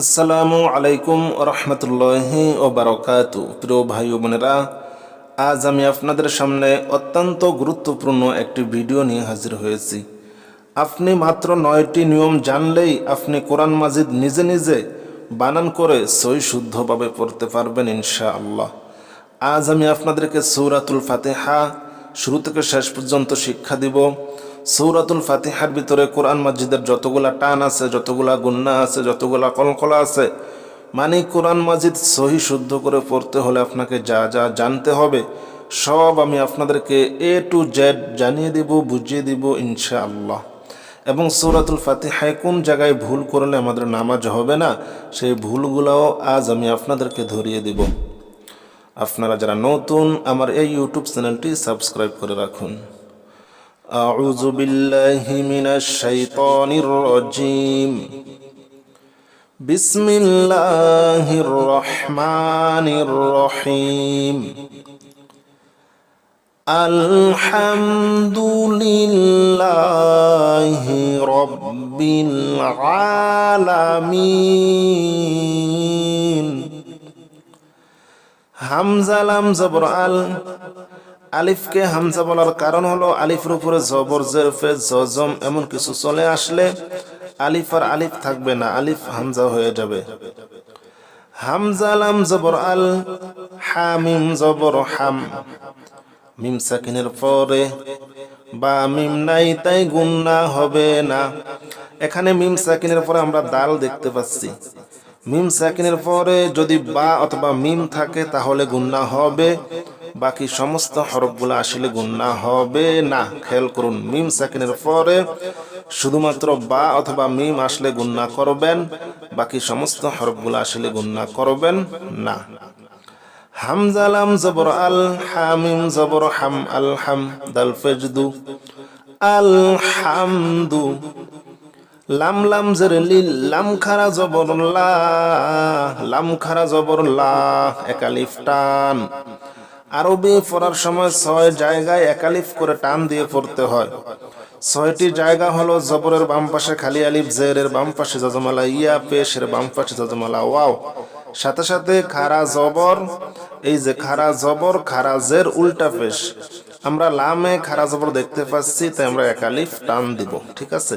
আসসালামু আলাইকুম রহমতুল্লাহি ও বারকাতু প্রিয় ভাই বোনেরা, আজ আমি আপনাদের সামনে অত্যন্ত গুরুত্বপূর্ণ একটি ভিডিও নিয়ে হাজির হয়েছি। আপনি মাত্র নয়টি নিয়ম জানলেই আপনি কোরআন মাজিদ নিজে নিজে বানান করে সই শুদ্ধভাবে পড়তে পারবেন ইনশা আল্লাহ আজ আমি আপনাদেরকে সৌরাতুল ফাতেহা শুরু থেকে শেষ পর্যন্ত শিক্ষা দিব। সৌরাতুল ফাতিহার ভিতরে কোরআন মাজিদের যতগুলা টান আছে, যতগুলা গুন্না আছে, যতগুলা কলকলা আছে মানে কোরআন মাজিদ সহি শুদ্ধ করে পড়তে হলে আপনাকে যা যা জানতে হবে, সব আমি আপনাদেরকে এ টু জেড জানিয়ে দিব, বুঝিয়ে দিব ইনশা আল্লাহ এবং সৌরাতুল ফাতিহায় কোন জায়গায় ভুল করলে আমাদের নামাজ হবে না, সেই ভুলগুলোও আজ আমি আপনাদেরকে ধরিয়ে দিব। আপনারা যারা নতুন, আমার এই ইউটিউব চ্যানেলটি সাবস্ক্রাইব করে রাখুন। أعوذ بالله من الشيطان الرجيم بسم الله الرحمن الرحيم الحمد لله رب العالمين همزة لام زبر আলিফকে হামজা বলার কারণ হলো আলিফের উপরে জবর, জেরফে, জজম এমন কিছু চলে আসলে আলিফ আর আলিফ থাকবে না, আলিফ হামজা হয়ে যাবে। হামজা লাম জবর আল, হামিম জবর হাম। মিম সাকিনের পরে বা মিম নাই তাই গুন্না হবে না। এখানে মিম সাকিনের পরে আমরা দাল দেখতে পাচ্ছি। মিম সাকিনের পরে যদি বা অথবা মিম থাকে তাহলে গুন্না হবে। বাকি সমস্ত হরফগুলো আসলে গুন্না হবে না। খেয়াল করুন, মিম সাকিনের পরে শুধুমাত্র বা অথবা মিম আসলে গুন্না করবেন, বাকি সমস্ত হরফগুলো আসলে গুন্না করবেন না। হামজালাম জবর আল, হামিম জবর হাম, আল হাম, দাল ফেজদু, আল হামদু। লাম লাম জের লিল, লাম খারা জবর লা, লাম খারা জবর লা একালিফ টান। আরবি পড়ার সময় ছয় জায়গায় একালিফ করে টান দিয়ে পড়তে হয়। ছয়টি জায়গা হলো জবরের বাম পাশে খালি আলিফ, জেরের বাম পাশে জজমালা ইয়া, পেশের বাম পাশে জজমালা ওয়াও। সাথে সাথে খারা জবর, এই যে খারা জবর, খারা জের, উল্টা পেশ। আমরা লামে খারা জবর দেখতে পাচ্ছি, তাই আমরা একালিফ টান দিব, ঠিক আছে?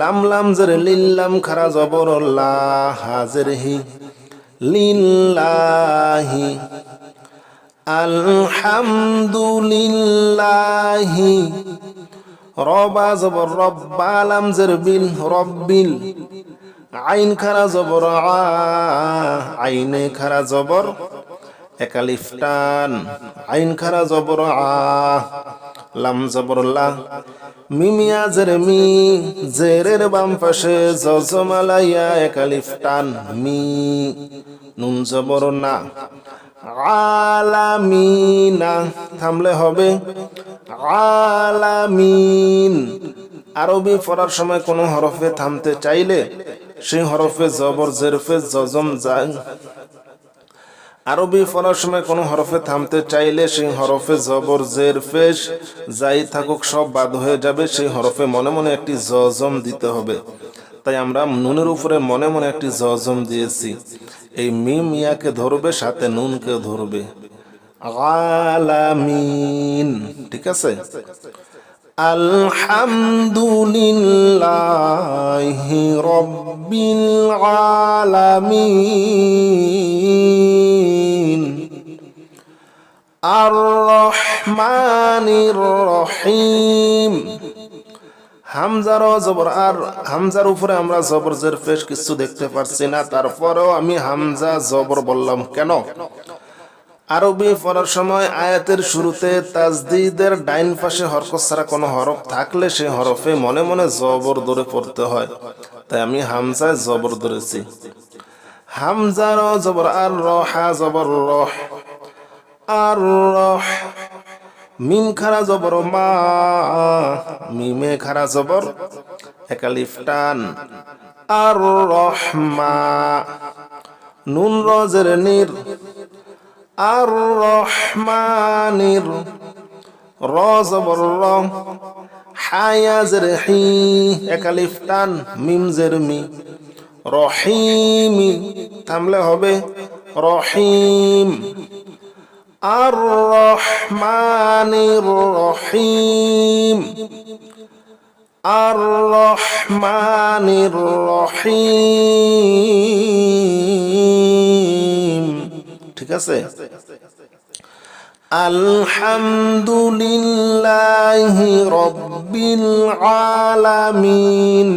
লাম লাম জের লিল্লাম খারা জবর, লা হাজের হি লিল্লাহি আলহামদুলিল্লাহি রবা জবর রব্বা লাম জের বিল রব্বিল। আইন খারা জবর আ আইনে খারা জবর একালিফ টান। আইন খারা জবর, আ, লাম জবর, লা। মিমিয়া জের মি, জেরের বাম পাশে জজমালাইয়া একালিফ টান, মি। নুন জবর, না। আলামিনা, থামলে হবে। আলামিন, আরবি পড়ার সময় কোনো হরফে থামতে চাইলে সেই হরফে জবর, জেরফে জজম যায়। আরবি পড়ার সময় কোনো হরফে থামতে চাইলে সেই হরফে জবর জের ফেস যাই থাকুক, সব বাদ হয়ে যাবে। সেই হরফে মনে মনে একটি জজম দিতে হবে। তাই আমরা নুনের উপরে মনে মনে একটি জজম দিয়েছি। এই মিম ইয়াকে ধরবে, সাথে নুনকে ধরবে। আলামিন, ঠিক আছে? আলহামদুলিল্লাহি রব্বিল আলামিন। আর রহমানির রহিম। হামজার জবর, আর হামজার উপরে আমরা জবর জের পেশ কিছু দেখতে পারছি না, তারপরেও আমি হামজা জবর বললাম, কেন? আরবি পড়ার সময় আয়াতের শুরুতে তাজদিদের ডাইন পাশে হরকত ছাড়া কোনো হরফ থাকলে সে হরফে মনে মনে জবর ধরে পড়তে হয়। তাই আমি হামজায় জবর ধরেছি। হামজার জবর, আর রহা, জবর রহ, আর রহ। মিম খারা জবর, মা। মিমে খারা জবর একালিফ টান আর রহমা। নুন রজের নির। আর রহমানির। র জবর, র। হায়াজের হি একালিফ টান মিম জের মি। রহিম, থামলে হবে রহিম। আর রহমানির রহিম আর রহিম ঠিক আছে? আলহামদুলিল্লাহি রব্বিল আলামিন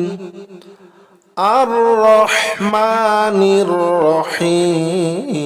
আর রহমানির রহিম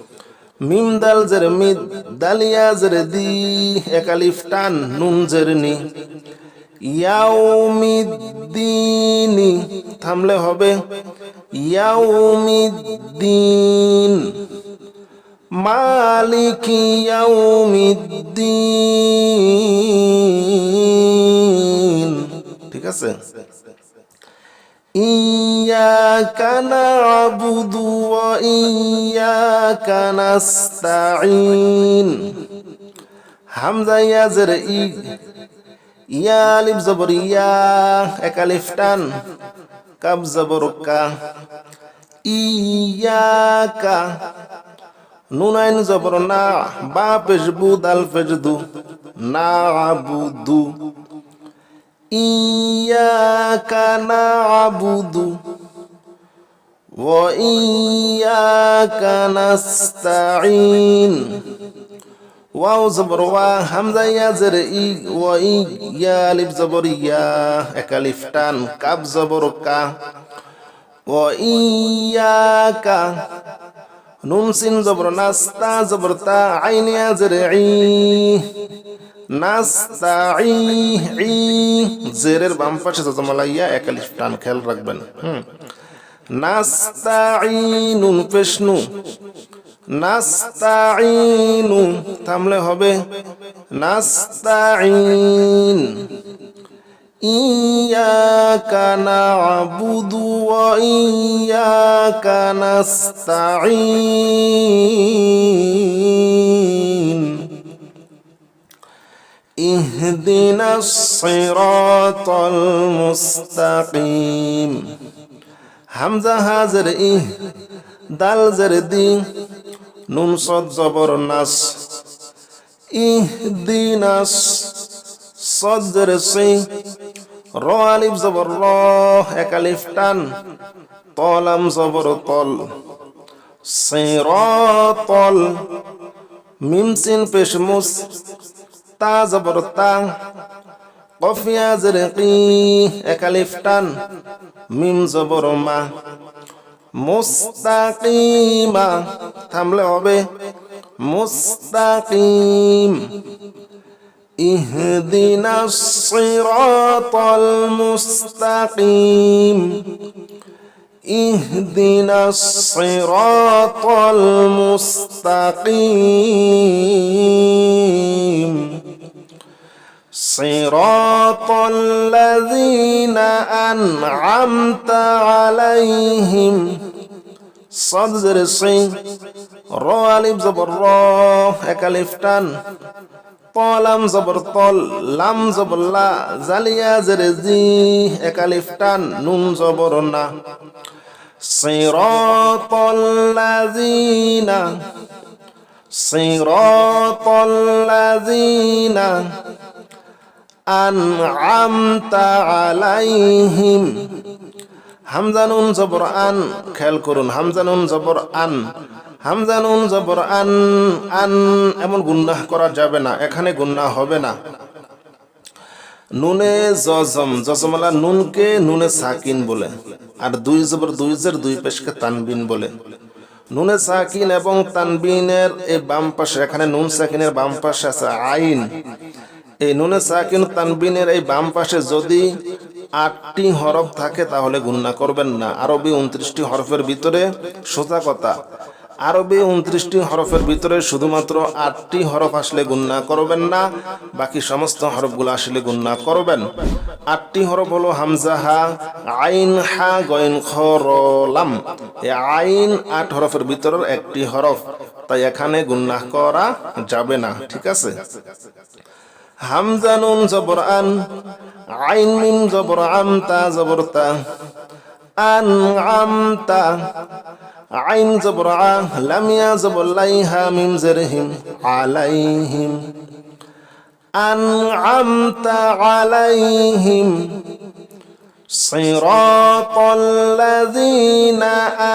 মিম দাল জের মিদ, দালিয়া জের দি একালিফ টান, নুন জের নি। ইয়াউমিদ্দিনি, থামলে হবে। ইয়াউমিদ্দিন, মালিকি ইয়াউমিদ্দিন। ঠিক আছে? ইয়াকা না'বুদু ওয়া ইয়াকা হামজা ইয়া ই ইয়া আলিফ জবর ইয়া এক আলিফ টান। কাব জবর কা। ইয়াকা নুন জবর না। বা পেশ বু দাল পেশ দু। না আবুদু إياك نعبد وإياك نستعين واو زبر وا حمزة يا زر إي وإي يا لب زبر يا أكاليف تان كاب زبر كا وإياك نون سين زبر ناستا زبرتا عين يا زر عي জেরের বাম পাশে জজমালা ইয়া একালিফ টান খেয়াল রাখবেন। হুম। নাস্তাইনুন পেশনু নাস্তাইনু থামলে হবে। নাস্তাইন ইয়াকা না'বুদু ওয়া ইয়াকা নাস্তাইন اهدنا الصراط المستقيم হামজা হাজের ই দাল জের দি নুন সদ জবর নাস ইহ দি নাস সদ জের সি র আলিফ জবর র এক আলিফ টান তলাম জবর তল সিরাতল মিম সিন পেশ মুস তা কফিয়া জরকি একালিফ মিম জবর মুস্তাকিমা, থামলে হবে। মুস্তাকিম। ইহদিনা সিরাতাল মুস্তাকিম। ইহদিনা সিরাতাল মুস্তাকিম। صراط الذين أنعمت عليهم صاد زر الصين رو ألف زبر رو أكاليف تان طالم زبر طال لام زبر لا زليا زر زي أكاليف تان نون زبرنا صراط الذين صراط الذين আনআমতা আলাইহিম হামজানুন জবর আন খেয়াল করুন হামজানুন জবর আন হামজানুন জবর আন আন এমন গুন্নাহ করা যাবে না, এখানে গুন্নাহ হবে না। নুনে জজম জজমালা নুনকে নুনে সাকিন বলে, আর দুই জবর দুই জের দুই পেশকে তানবিন বলে। নুনে সাকিন এবং তানবিনের এই বাম পাশে, এখানে নুন সাকিনের বাম পাশে আছে আইন। এই নুনে সাকিন তানবিনের এই বাম পাশে যদি আটটি হরফ থাকে, তাহলে গুণনা করবেন না। আরবি উনত্রিশটি হরফের ভিতরে সোজা কথা। আরবি উনত্রিশটি হরফের ভিতরে শুধুমাত্র আটটি হরফ আসলে গুন্না করবেন না, বাকি সমস্ত হরফগুলো আসলে গুন্না করবেন। আটটি হরফ হলো হামজা হা, আইন হা গইন খ, র, লাম। এই আইন আট হরফের ভিতরের একটি হরফ। তাই এখানে গুন্না করা যাবে না, ঠিক আছে? হামজা নুন জবর আন আইন মিম জবর আমতা জবর তা আন আমতা আইন জবর আ লামিয়া জবর লাইহা মিম জেরহিম আলাইহিম أنعمت عليهم صراط الذين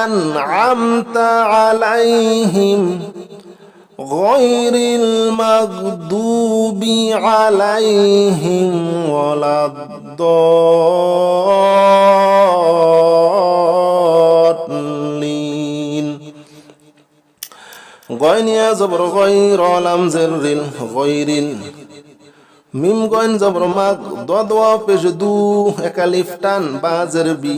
أنعمت عليهم غير المغضوب عليهم ولا الضالين গয়নিয়া জবর গয়র লাম জেরিল গয়রিল মিম গয়ন জবর মাগ দদওয়া পেশ দু একালিফ টান বাজের বি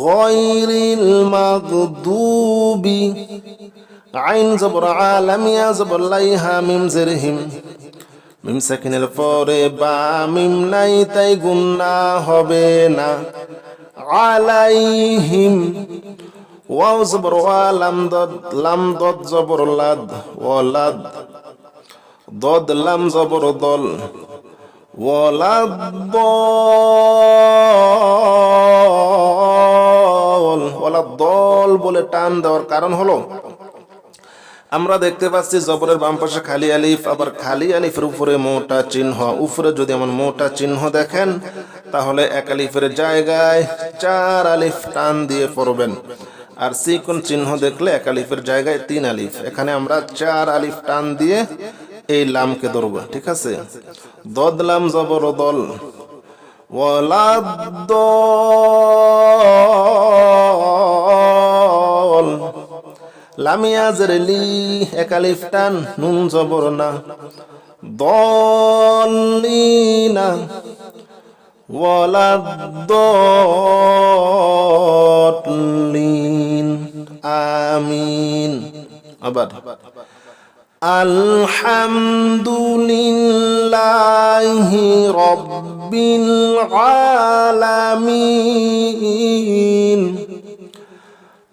গয়রিল মাগদুবি আইন জবর আলামিয়া জবর লাইহা মিম জেরহিম। মিম সাকিনের পরে বা মিম নাই তাই গুন্না হবে না। আলাইহিম। ওয়াও জবর ওয়া লাম দদ লাম দদ জবর লাদ ওয়ালাদ দদ, লাম জবর দল ওয়ালাদ দল। ওয়ালাদ দল বলে টান দেওয়ার কারণ হলো আমরা দেখতে পাচ্ছি জবরের বাম পাশে খালি আলিফ, আবার খালি আলিফের উপরে মোটা চিহ্ন। উপরে যদি আমার মোটা চিহ্ন দেখেন, তাহলে এক আলিফের জায়গায় চার আলিফ টান দিয়ে পড়বেন। আর সিকুন চিহ্ন দেখলে এক আলিফের জায়গায় তিন আলিফ। এখানে আমরা চার আলিফ টান দিয়ে এই লামকে ধরবো, ঠিক আছে? দদ লাম জবর দল, ওয়ালাদ লামিয়া জেরেলি একালিফ টান নুন জবর না। দলিনা ওয়ালাদ্দলিন আমিন। আবার আলহামদুলিল্লাহি রব্বিল আলামিন।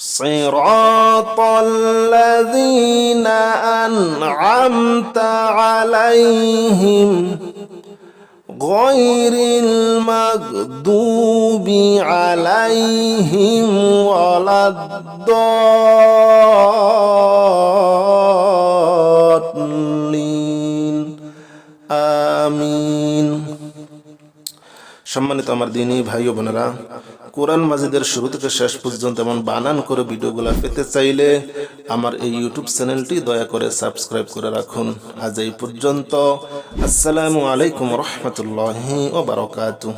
صراط الذين أنعمت عليهم غير المغضوب عليهم ولا الضالين آمين সম্মানিত আমার দিনী ভাই ও বোনেরা কোরআন মাজিদের শুরু থেকে শেষ পর্যন্ত এমন বানান করে ভিডিওগুলো পেতে চাইলে আমার এই ইউটিউব চ্যানেলটি দয়া করে সাবস্ক্রাইব করে রাখুন। আজ এই পর্যন্ত। আসসালামু আলাইকুম রহমতুল্লাহ ও বারকাতুহ।